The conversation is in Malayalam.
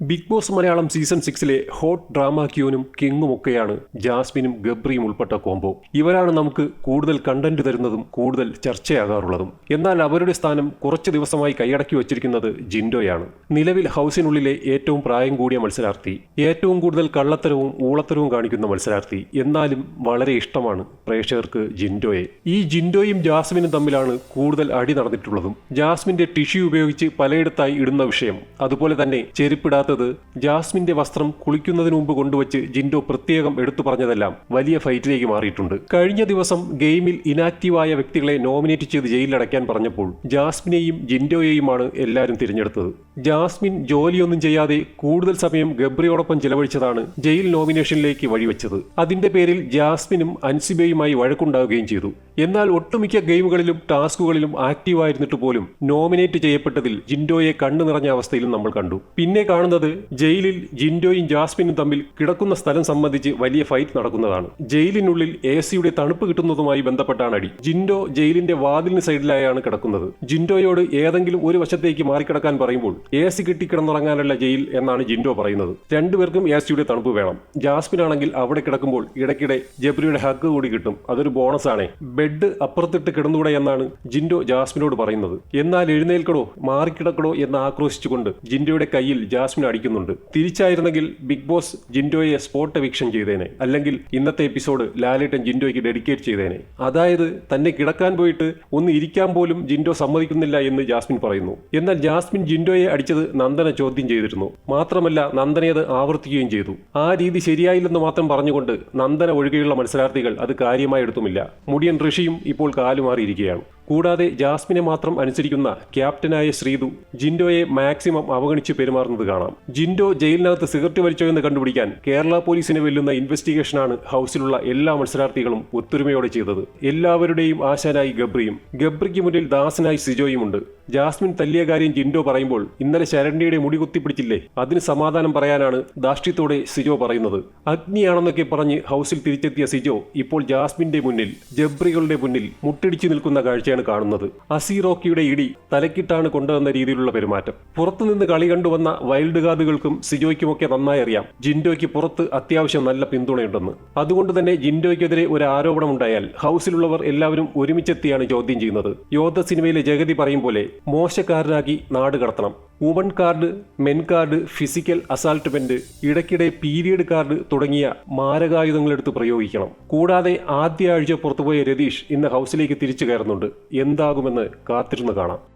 ബിഗ് ബോസ് മലയാളം സീസൺ സിക്സിലെ ഹോട്ട് ഡ്രാമ ക്യൂനും കിങ്ങും ഒക്കെയാണ് ജാസ്മിനും ഗബ്രിയും ഉൾപ്പെട്ട കോംബോ. ഇവരാണ് നമുക്ക് കൂടുതൽ കണ്ടന്റ് തരുന്നതും കൂടുതൽ ചർച്ചയാകാറുള്ളതും. എന്നാൽ അവരുടെ സ്ഥാനം കുറച്ച് ദിവസമായി കൈയടക്കി വച്ചിരിക്കുന്നത് ജിൻഡോയാണ്. നിലവിൽ ഹൗസിനുള്ളിലെ ഏറ്റവും പ്രായം കൂടിയ മത്സരാർത്ഥി ഏറ്റവും കൂടുതൽ കള്ളത്തരവും ഊളത്തരവും കാണിക്കുന്ന മത്സരാർത്ഥി എന്നാലും വളരെ ഇഷ്ടമാണ് പ്രേക്ഷകർക്ക് ജിൻഡോയെ. ഈ ജിൻഡോയും ജാസ്മിനും തമ്മിലാണ് കൂടുതൽ അടി നടന്നിട്ടുള്ളതും. ജാസ്മിന്റെ ടിഷ്യൂ ഉപയോഗിച്ച് പലയിടത്തായി ഇടുന്ന വിഷയം അതുപോലെ തന്നെ ചെരുപ്പിടാത്തത് ജാസ്മിന്റെ വസ്ത്രം കുളിക്കുന്നതിന് മുമ്പ് കൊണ്ടുവച്ച് ജിൻഡോ പ്രത്യേകം എടുത്തു പറഞ്ഞതെല്ലാം വലിയ ഫൈറ്റിലേക്ക് മാറിയിട്ടുണ്ട്. കഴിഞ്ഞ ദിവസം ഗെയിമിൽ ഇനാക്റ്റീവായ വ്യക്തികളെ നോമിനേറ്റ് ചെയ്ത് ജയിലിലടയ്ക്കാൻ പറഞ്ഞപ്പോൾ ജാസ്മിനെയും ജിൻഡോയെയുമാണ് എല്ലാവരും തിരഞ്ഞെടുത്തത്. ജാസ്മിൻ ജോലിയൊന്നും ചെയ്യാതെ കൂടുതൽ സമയം ഗബ്രിയോടൊപ്പം ചെലവഴിച്ചതാണ് ജയിൽ നോമിനേഷനിലേക്ക് വഴിവെച്ചത്. അതിന്റെ പേരിൽ ജാസ്മിനും അൻസിബയുമായി വഴക്കുണ്ടാവുകയും ചെയ്തു. എന്നാൽ ഒട്ടുമിക്ക ഗെയിമുകളിലും ടാസ്കുകളിലും ആക്റ്റീവായിരുന്നിട്ട് പോലും നോമിനേറ്റ് ചെയ്യപ്പെട്ടതിൽ ജിൻഡോയെ കണ്ണു നിറഞ്ഞ അവസ്ഥയിലും നമ്മൾ കണ്ടു. പിന്നെ കാണുന്നത് ജയിലിൽ ജിൻഡോയും ജാസ്മിനും തമ്മിൽ കിടക്കുന്ന സ്ഥലം സംബന്ധിച്ച് വലിയ ഫൈറ്റ് നടക്കുന്നതാണ്. ജയിലിനുള്ളിൽ എ സിയുടെ തണുപ്പ് കിട്ടുന്നതുമായി ബന്ധപ്പെട്ടാണ് അടി. ജിൻഡോ ജയിലിന്റെ വാതിലിന് സൈഡിലായാണ് കിടക്കുന്നത്. ജിൻഡോയോട് ഏതെങ്കിലും ഒരു വശത്തേക്ക് മാറിക്കിടക്കാൻ പറയുമ്പോൾ എ സി കിട്ടി കിടന്നുറങ്ങാനുള്ള ജയിൽ എന്നാണ് ജിൻഡോ പറയുന്നത്. രണ്ടുപേർക്കും എ സിയുടെ തണുപ്പ് വേണം. ജാസ്മിൻ ആണെങ്കിൽ അവിടെ കിടക്കുമ്പോൾ ഇടയ്ക്കിടെ ജബ്രിയുടെ ഹഗ് കൂടി കിട്ടും. അതൊരു ബോണസ് ആണേ ബെഡ് അപ്പുറത്തിട്ട് കിടന്നൂടെ എന്നാണ് ജിൻഡോ ജാസ്മിനോട് പറയുന്നത്. എന്നാൽ എഴുന്നേൽക്കടോ മാറിക്കിടക്കടോ എന്ന് ആക്രോശിച്ചുകൊണ്ട് ജിൻഡോയുടെ കയ്യിൽ ജാസ്മിൻ അടിക്കുന്നുണ്ട്. തിരിച്ചായിരുന്നെങ്കിൽ ബിഗ് ബോസ് ജിൻഡോയെ സ്പോട്ട് എവിക്ഷൻ ചെയ്തേനെ. അല്ലെങ്കിൽ ഇന്നത്തെ എപ്പിസോഡ് ലാലേട്ടൻ ജിൻഡോയ്ക്ക് ഡെഡിക്കേറ്റ് ചെയ്തേനെ. അതായത് തന്നെ കിടക്കാൻ പോയിട്ട് ഒന്ന് ഇരിക്കാൻ പോലും ജിൻഡോ സമ്മതിക്കുന്നില്ല എന്ന് ജാസ്മിൻ പറയുന്നു. എന്നാൽ ജാസ്മിൻ ജിൻഡോയെ അടിച്ചത് നന്ദന ചോദ്യം ചെയ്തിരുന്നു. മാത്രമല്ല നന്ദനെ അത് ആവർത്തിക്കുകയും ചെയ്തു. ആ രീതി ശരിയായില്ലെന്ന് മാത്രം പറഞ്ഞുകൊണ്ട് നന്ദന ഒഴികെയുള്ള മത്സരാർത്ഥികൾ അത് കാര്യമായെടുത്തുമില്ല മുടിയൻ ഋഷിയും ഇപ്പോൾ കാലുമാറിയിരിക്കുകയാണ്. കൂടാതെ ജാസ്മിനെ മാത്രം അനുസരിക്കുന്ന ക്യാപ്റ്റനായ ശ്രീതു ജിൻഡോയെ മാക്സിമം അവഗണിച്ച് പെരുമാറുന്നത് കാണാം. ജിൻഡോ ജയിലിനകത്ത് സിഗരറ്റ് വലിച്ചോ എന്ന് കണ്ടുപിടിക്കാൻ കേരള പോലീസിനെ വെല്ലുന്ന ഇൻവെസ്റ്റിഗേഷനാണ് ഹൗസിലുള്ള എല്ലാ മത്സരാർത്ഥികളും ഒത്തൊരുമയോടെ ചെയ്തത്. എല്ലാവരുടെയും ആശാനായി ഗബ്രിയും ഗബ്രിക്ക് മുന്നിൽ ദാസനായി സിജോയുമുണ്ട് ജാസ്മിൻ തല്ലിയ കാര്യം ജിൻഡോ പറയുമ്പോൾ ഇന്നലെ ശരണ്യയുടെ മുടി കുത്തിപ്പിടിച്ചില്ലേ? അതിന് സമാധാനം പറയാനാണ് ദാഷ്ട്യത്തോടെ സിജോ പറയുന്നത്. അഗ്നിയാണെന്നൊക്കെ പറഞ്ഞ് ഹൗസിൽ തിരിച്ചെത്തിയ സിജോ ഇപ്പോൾ ജാസ്മിന്റെ മുന്നിൽ ജബ്രികളുടെ മുന്നിൽ മുട്ടിടിച്ചു നിൽക്കുന്ന കാഴ്ചയാണ് കാണുന്നത്. അസീറോക്കിയുടെ ഇടി തലക്കിട്ടാണ് കൊണ്ടുവന്ന രീതിയിലുള്ള പെരുമാറ്റം. പുറത്തുനിന്ന് കളി കണ്ടുവന്ന വൈൽഡ് കാർഡുകൾക്കും സിജോയ്ക്കുമൊക്കെ നന്നായി അറിയാം. ജിൻഡോയ്ക്ക് പുറത്ത് അത്യാവശ്യം നല്ല പിന്തുണയുണ്ടെന്ന്. അതുകൊണ്ട് തന്നെ ജിൻഡോയ്ക്കെതിരെ ഒരു ആരോപണം ഉണ്ടായാൽ ഹൗസിലുള്ളവർ എല്ലാവരും ഒരുമിച്ചെത്തിയാണ് ചോദ്യം ചെയ്യുന്നത്. യോദ്ധ സിനിമയിലെ ജഗതി പറയും പോലെ മോശക്കാരനാക്കി നാട് കടത്തണം. Woman card men card physical അസാൾട്ട്മെന്റ് ഇടയ്ക്കിടെ പീരിയഡ് കാർഡ് തുടങ്ങിയ മാരകായുധങ്ങളെടുത്ത് പ്രയോഗിക്കണം. കൂടാതെ ആദ്യ ആഴ്ച പുറത്തുപോയ രതീഷ് ഇന്ന് ഹൗസിലേക്ക് തിരിച്ചു കയറുന്നുണ്ട്. എന്താകുമെന്ന് കാത്തിരുന്ന് കാണാം.